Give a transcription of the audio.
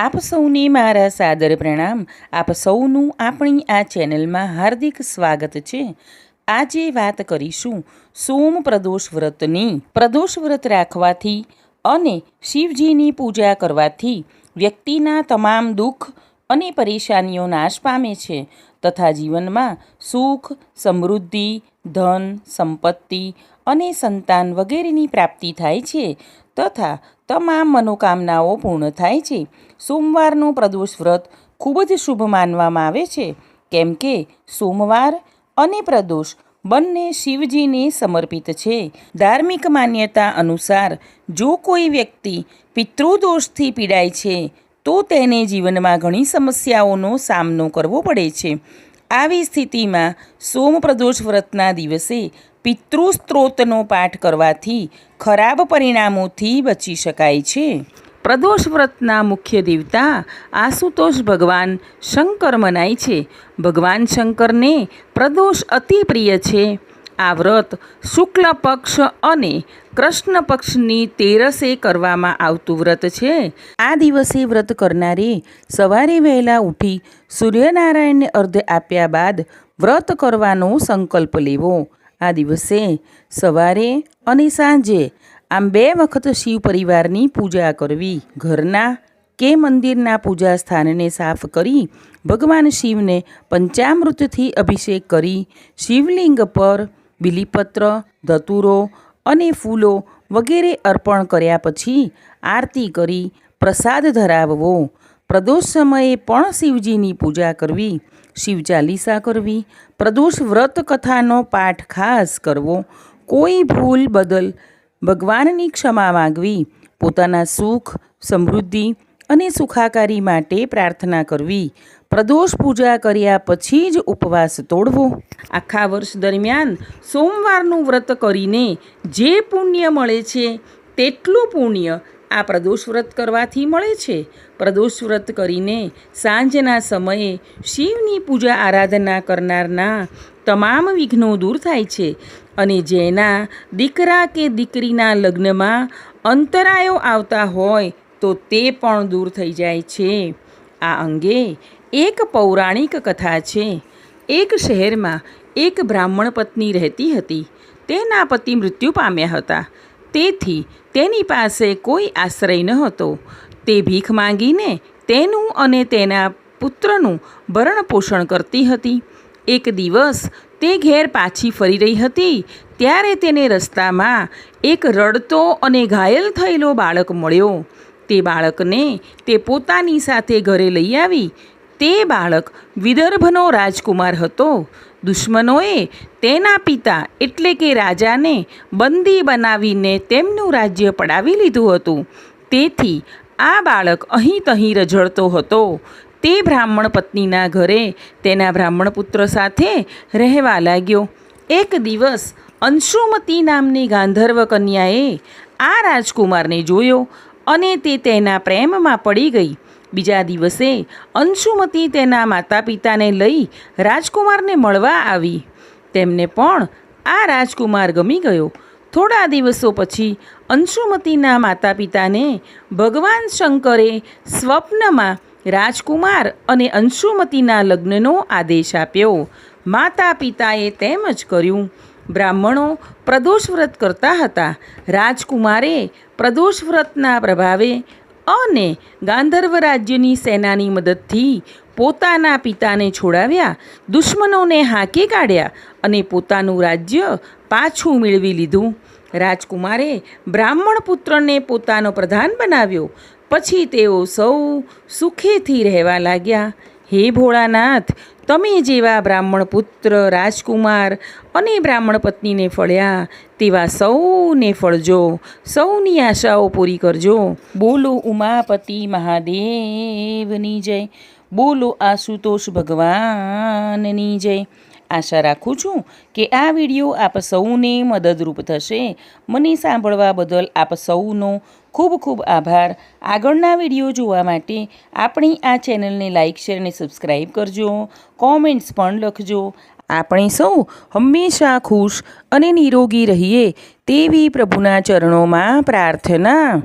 આપ સૌને મારા સાદર પ્રણામ. આપ સૌનું આપણી આ ચેનલમાં હાર્દિક સ્વાગત છે. આજે વાત કરીશું સોમ પ્રદોષ વ્રતની. પ્રદોષ વ્રત રાખવાથી અને શિવજીની પૂજા કરવાથી વ્યક્તિના તમામ દુઃખ અને પરેશાનીઓ નાશ પામે છે તથા જીવનમાં સુખ, સમૃદ્ધિ, ધન, સંપત્તિ અને સંતાન વગેરેની પ્રાપ્તિ થાય છે. તથા તમામ મનોકામનાઓ પૂર્ણ થાય છે. સોમવારનું પ્રદોષ વ્રત ખૂબ જ શુભ માનવામાં આવે છે. કેમ કે સોમવાર અને પ્રદોષ બંને શિવજીને સમર્પિત છે. ધાર્મિક માન્યતા અનુસાર જો કોઈ વ્યક્તિ પિતૃદોષથી પીડાય છે, તો તેને જીવનમાં ઘણી સમસ્યાઓનો સામનો કરવો પડે છે. આવી સ્થિતિમાં સોમ પ્રદોષ વ્રતના દિવસે પિતૃસ્ત્રોતનો પાઠ કરવાથી ખરાબ પરિણામોથી બચી શકાય છે. પ્રદોષ વ્રતના મુખ્ય દેવતા આશુતોષ ભગવાન શંકર મનાય છે. ભગવાન શંકરને પ્રદોષ અતિ પ્રિય છે. આ વ્રત શુક્લ પક્ષ અને કૃષ્ણ પક્ષની તેરસે કરવામાં આવતું વ્રત છે. આ દિવસે વ્રત કરનારે સવારે વહેલા ઉઠી સૂર્યનારાયણને અર્ધ આપ્યા બાદ વ્રત કરવાનો સંકલ્પ લેવો. આ દિવસે સવારે અને સાંજે આમ બે વખત શિવ પરિવારની પૂજા કરવી, ઘરના કે મંદિરના પૂજા સ્થાનને સાફ કરી ભગવાન શિવને પંચામૃતથી અભિષેક કરી શિવલિંગ પર બિલીપત્ર, ધતુરો અને ફૂલો વગેરે અર્પણ કર્યા પછી આરતી કરી પ્રસાદ ધરાવવો. પ્રદોષ સમયે પણ શિવજીની પૂજા કરવી શિવ ચાલીસા કરવી. પ્રદોષ વ્રત કથાનો પાઠ ખાસ કરવો. કોઈ ભૂલ બદલ ભગવાનની ક્ષમા માગવી, પોતાના સુખ, સમૃદ્ધિ અને સુખાકારી માટે પ્રાર્થના કરવી. પ્રદોષ પૂજા કર્યા પછી જ ઉપવાસ તોડવો. આખા વર્ષ દરમિયાન સોમવારનું વ્રત કરીને જે પુણ્ય મળે છે, તેટલું પુણ્ય આ પ્રદોષ વ્રત કરવાથી મળે છે. પ્રદોષ વ્રત કરીને સાંજના સમયે શિવની પૂજા આરાધના કરનારના તમામ વિઘ્નો દૂર થાય છે અને જેના દીકરા કે દીકરીના લગ્નમાં અંતરાયો આવતા હોય તો તે પણ દૂર થઈ જાય છે. આ અંગે એક પૌરાણિક કથા છે. એક શહેરમાં એક બ્રાહ્મણ પત્ની રહેતી હતી. તેના પતિ મૃત્યુ પામ્યા હતા. તેથી તેની પાસે કોઈ આશ્રય ન હતો તે ભીખ માંગીને તેનું અને તેના પુત્રનું ભરણપોષણ કરતી હતી. એક દિવસ તે ઘેર પાછી ફરી રહી હતી, ત્યારે તેને રસ્તામાં એક રડતો અને ઘાયલ થયેલો બાળક મળ્યો. તે બાળકને તે પોતાની સાથે ઘરે લઈ આવી. તે બાળક વિદર્ભનો રાજકુમાર હતો. દુશ્મનોએ તેના પિતા એટલે કે રાજાને બંદી બનાવીને તેમનું રાજ્ય પડાવી લીધું હતું. તેથી આ બાળક અહીં તહીં રઝળતો હતો. તે બ્રાહ્મણ પત્નીના ઘરે તેના બ્રાહ્મણ પુત્ર સાથે રહેવા લાગ્યો. એક દિવસ અંશુમતી નામની ગાંધર્વ કન્યાએ આ રાજકુમારને જોયો અને તે તેના પ્રેમમાં પડી ગઈ. બીજા દિવસે અંશુમતી તેના માતા પિતાને લઈ રાજકુમારને મળવા આવી. તેમને પણ આ રાજકુમાર ગમી ગયો. થોડા દિવસો પછી અંશુમતીના માતા પિતાને ભગવાન શંકરે સ્વપ્નમાં રાજકુમાર અને અંશુમતીના લગ્નનો આદેશ આપ્યો. માતા પિતાએ તેમ જ કર્યું. બ્રાહ્મણો પ્રદોષ વ્રત કરતા હતા. રાજકુમારે પ્રદોષ વ્રતના પ્રભાવે અને ગાંધર્વ રાજ્યની સેનાની મદદથી પોતાના પિતાને છોડાવ્યા, દુશ્મનોને હાંકી કાઢ્યા અને પોતાનું રાજ્ય પાછું મેળવી લીધું. રાજકુમારે બ્રાહ્મણ પુત્રને પોતાનો પ્રધાન બનાવ્યો. પછી તેઓ સૌ સુખેથી રહેવા લાગ્યા. હે ભોળાનાથ તમે જેવા બ્રાહ્મણ પુત્ર, રાજકુમાર અને બ્રાહ્મણ પત્નીને ફળ્યા, તેવા સૌને ફળજો, સૌની આશાઓ પૂરી કરજો. બોલો ઉમાપતિ મહાદેવની જય, બોલો આશુતોષ ભગવાનની જય. આશા રાખું છું કે આ વીડિયો આપ સૌને મદદરૂપ થશે. મને સાંભળવા બદલ આપ સૌનો ખૂબ ખૂબ આભાર. આગળના વીડિયો જોવા માટે આપણી આ ચેનલને લાઇક શેર અને સબસ્ક્રાઈબ કરજો. કોમેન્ટ્સ પણ લખજો. આપણે સૌ હંમેશા ખુશ અને નિરોગી રહીએ તેવી પ્રભુના ચરણોમાં પ્રાર્થના